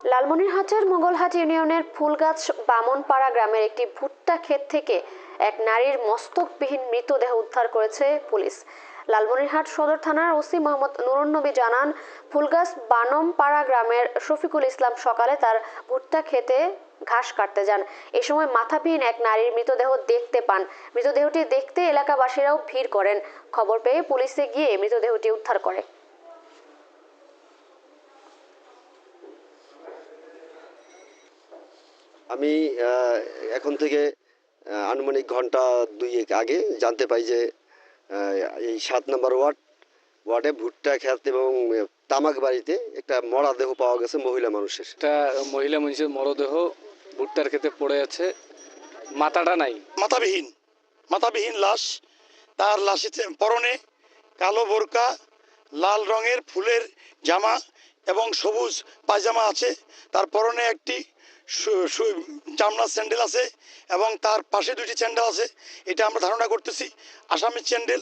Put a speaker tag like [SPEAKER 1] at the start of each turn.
[SPEAKER 1] লালমনিরহাটের মোগলহাট ইউনিয়নের ফুলগাছ বামনপাড়া গ্রামের একটি ভুট্টা ক্ষেত থেকে এক নারীর মস্তকবিহীন মৃতদেহ উদ্ধার করেছে পুলিশ। লালমনিরহাট সদর থানার ওসি মোহাম্মদ নুরুন্নবী জানান, ফুলগাছ বানমপাড়া গ্রামের শফিকুল ইসলাম সকালে তার ভুট্টা খেতে ঘাস কাটতে যান। এ সময় মাথাবিহীন এক নারীর মৃতদেহ দেখতে পান। মৃতদেহটি দেখতে এলাকাবাসীরাও ভিড় করেন। খবর পেয়ে পুলিশে গিয়ে মৃতদেহটি উদ্ধার করে।
[SPEAKER 2] আমি এখন থেকে আনুমানিক ঘণ্টা দুইয়েক আগে জানতে পাই যে এই সাত নম্বর ওয়ার্ড ওয়ার্ডে ভুট্টা খেত এবং তামাক বাড়িতে একটা মরা দেহ পাওয়া গেছে মহিলা মানুষের।
[SPEAKER 3] একটা মহিলা মানুষের মরদেহ ভুট্টার খেতে পড়ে আছে মাথাটা নাই।
[SPEAKER 4] মাথাবিহীন মাথাবিহীন লাশ তার লাশে পরনে কালো বোরকা লাল রঙের ফুলের জামা এবং সবুজ পায়জামা আছে তার পরনে একটি চামড়ার স্যান্ডেল আছে এবং তার পাশে দুটি স্যান্ডেল আছে। এটা আমরা ধারণা করতেছি আসামি স্যান্ডেল